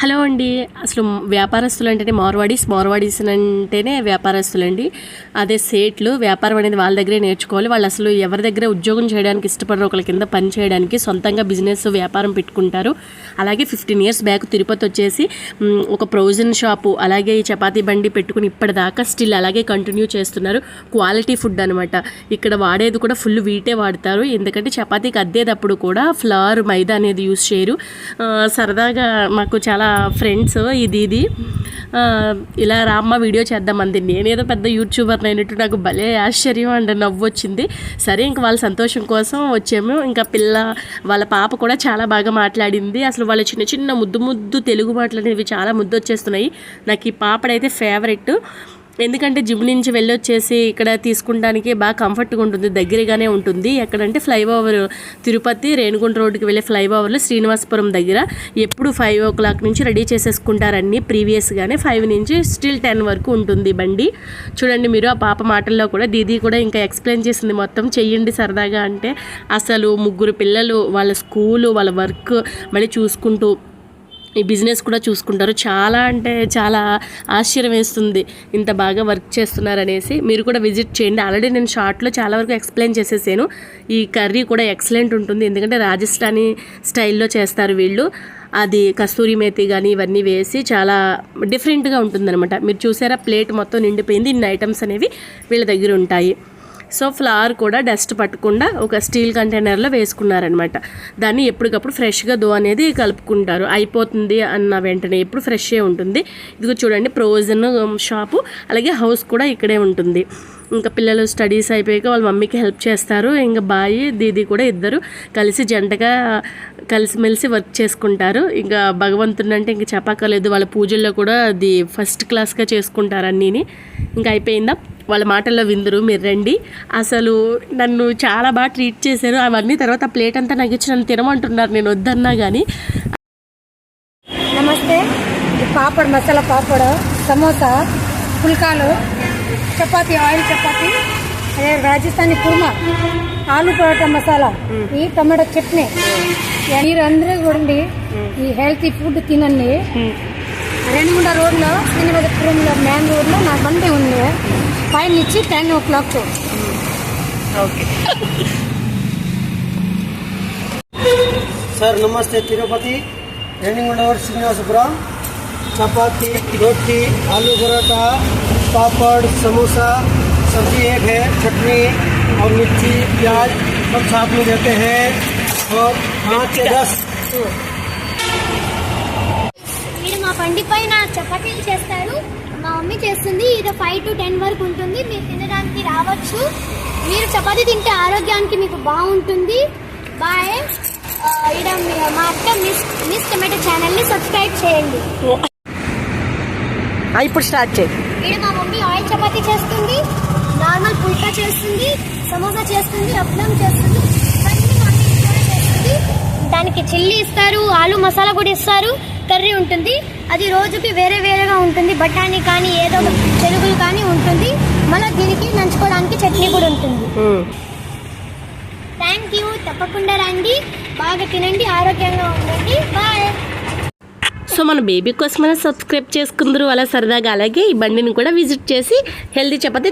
Hello అండి. అసలు వ్యాపారస్తులు అంటేనే మార్వాడీస్ మార్వాడీస్ అంటేనే వ్యాపారస్తులండి. అదే సేట్లు వ్యాపారం అనేది వాళ్ళ దగ్గరే నేర్చుకోవాలి. వాళ్ళు అసలు ఎవరి దగ్గర ఉద్యోగం చేయడానికి ఇష్టపడరు. ఒకళ్ళ కింద పని చేయడానికి సొంతంగా బిజినెస్ వ్యాపారం పెట్టుకుంటారు. అలాగే ఫిఫ్టీన్ ఇయర్స్ బ్యాక్ తిరుపతి వచ్చేసి ఒక ప్రొవిజన్ షాపు అలాగే ఈ చపాతీ బండి పెట్టుకుని ఇప్పటిదాకా స్టిల్ అలాగే కంటిన్యూ చేస్తున్నారు. క్వాలిటీ ఫుడ్ అనమాట ఇక్కడ వాడేది కూడా ఫుల్ వీటే వాడతారు. ఎందుకంటే చపాతీకి అద్దేటప్పుడు కూడా ఫ్లవర్ మైదా అనేది యూస్ చేయరు. సరదాగా మాకు చాలా ఫ్రెండ్స్ ఇది ఇది. ఇలా రామ్మ వీడియో చేద్దామంది నేనేదో పెద్ద యూట్యూబర్ అయినట్టు నాకు భలే ఆశ్చర్యం అండ్ నవ్వు వచ్చింది సరే ఇంక వాళ్ళ సంతోషం కోసం వచ్చాము. ఇంకా పిల్ల వాళ్ళ పాప కూడా చాలా బాగా మాట్లాడింది. అసలు వాళ్ళ చిన్న చిన్న ముద్దు ముద్దు తెలుగు మాట్లాడేవి చాలా ముద్దు వచ్చేస్తున్నాయి నాకు ఈ పాపడైతే ఫేవరెట్ ఎందుకంటే జిమ్ నుంచి వెళ్ళొచ్చేసి ఇక్కడ తీసుకుంటానికి బాగా కంఫర్ట్గా ఉంటుంది దగ్గరగానే ఉంటుంది. ఎక్కడంటే ఫ్లైఓవర్ తిరుపతి రేణుగుంట రోడ్డుకి వెళ్ళే ఫ్లైఓవర్లో శ్రీనివాసపురం దగ్గర. ఎప్పుడు ఫైవ్ ఓ క్లాక్ నుంచి రెడీ చేసేసుకుంటారన్నీ ప్రీవియస్గానే ఫైవ్ నుంచి స్టిల్ టెన్ వరకు ఉంటుంది బండి. చూడండి మీరు ఆ పాప మాటల్లో కూడా దీదీ కూడా ఇంకా ఎక్స్ప్లెయిన్ చేసింది మొత్తం. చెయ్యండి సరదాగా అంటే అసలు ముగ్గురు పిల్లలు వాళ్ళ స్కూలు వాళ్ళ వర్క్ మళ్ళీ చూసుకుంటూ ఈ బిజినెస్ కూడా చూసుకుంటారు. చాలా అంటే చాలా ఆశ్చర్యం వేస్తుంది. ఇంత బాగా వర్క్ చేస్తున్నారనేసి మీరు కూడా విజిట్ చేయండి. ఆల్రెడీ నేను షార్ట్లో చాలా వరకు ఎక్స్ప్లెయిన్ చేసేసాను. ఈ కర్రీ కూడా ఎక్సలెంట్ ఉంటుంది. ఎందుకంటే రాజస్థానీ స్టైల్లో చేస్తారు వీళ్ళు. అది కస్తూరి మేతి కానీ ఇవన్నీ వేసి చాలా డిఫరెంట్గా ఉంటుందన్నమాట. మీరు చూసారా? ప్లేట్ మొత్తం నిండిపోయింది. ఇన్ని ఐటమ్స్ అనేవి వీళ్ళ దగ్గర ఉంటాయి. సో ఫ్లవర్ కూడా డస్ట్ పట్టకుండా ఒక స్టీల్ కంటైనర్లో వేసుకున్నారనమాట దాన్ని ఎప్పటికప్పుడు ఫ్రెష్గా దో అనేది కలుపుకుంటారు. అయిపోతుంది అన్న వెంటనే ఎప్పుడు ఫ్రెష్ే ఉంటుంది. ఇదిగో చూడండి ప్రోజన్ షాపు అలాగే హౌస్ కూడా ఇక్కడే ఉంటుంది. ఇంకా పిల్లలు స్టడీస్ అయిపోయాక వాళ్ళ మమ్మీకి హెల్ప్ చేస్తారు. ఇంకా బాయి దీది కూడా ఇద్దరు కలిసి జంటగా కలిసిమెలిసి వర్క్ చేసుకుంటారు. ఇంకా భగవంతుడు అంటే ఇంకా చెప్పక్కర్లేదు. వాళ్ళ పూజల్లో కూడా అది ఫస్ట్ క్లాస్గా చేసుకుంటారు అన్నీని. ఇంకా అయిపోయిందా? వాళ్ళ మాటల్లో విందురు మీరు రండి. అసలు నన్ను చాలా బాగా ట్రీట్ చేశారు. అవన్నీ తర్వాత ప్లేట్ అంతా నాకు ఇచ్చి నన్ను తినమంటున్నారు. నేను వద్దన్నా కానీ నమస్తే. పాపడ్ మసాలా పాపడ్ సమోసా పుల్కాలు చపాతీ ఆయిల్ చపాతీ అదే రాజస్థానీ కుర్మా ఆలు పరోటా మసాలా ఈ టమాటో చట్నీ. మీరు అందరూ చూడండి ఈ హెల్తీ ఫుడ్ తినండి. రేణుగుండ రోడ్లో శ్రీనివాసపురంలో మెయిన్ రోడ్లో నా బండి ఉంది. పైన నుంచి ten o'clock okay sir नमस्ते तिरुपति रेणिगुंडवर श्रीनिवासपुरम चपाती रोटी आलू पराठा पापड़ समोसा सब्जी एक है चटनी और मिर्ची प्याज सब साथ में देते हैं और पाँच से दस మీరు మా బండి పైన చపాతీలు చేస్తారు. మా మమ్మీ చేస్తుంది. ఇది ఫైవ్ టు టెన్ వరకు ఉంటుంది. మీరు తినడానికి రావచ్చు. మీరు చపాతీ తింటే ఆరోగ్యానికి మీకు బాగుంటుంది. బాయ్ ఈడ మీ- మా అక్క మిస్ మిస్ టమాటో ఛానల్ని సబ్స్క్రైబ్ చేయండి. ఇప్పుడు స్టార్ట్ చేయి. ఈడ మా మమ్మీ ఆయిల్ చపాతీ చేస్తుంది. నార్మల్ పుల్కా చేస్తుంది. సమోసా చేస్తుంది. అప్లం చేస్తుంది. దానికి చిల్లీ ఇస్తారు. ఆలు మసాలా కూడా ఇస్తారు. కర్రీ ఉంటుంది. అది రోజుకి వేరే వేరేగా ఉంటుంది. బఠానీ కానీ ఏదో ఒక చెరుగులు కానీ ఉంటుంది. మళ్ళీ దీనికి నంచుకోవడానికి చట్నీ కూడా ఉంటుంది. థ్యాంక్ యూ తప్పకుండా రండి. బాగా తినండి. ఆరోగ్యంగా ఉండండి. బాయ్ సో మన బేబీ కోసమైనా సబ్స్క్రైబ్ చేసుకుందరు. అలా సరదాగా అలాగే ఈ బండిని కూడా విజిట్ చేసి హెల్దీ చపాతీ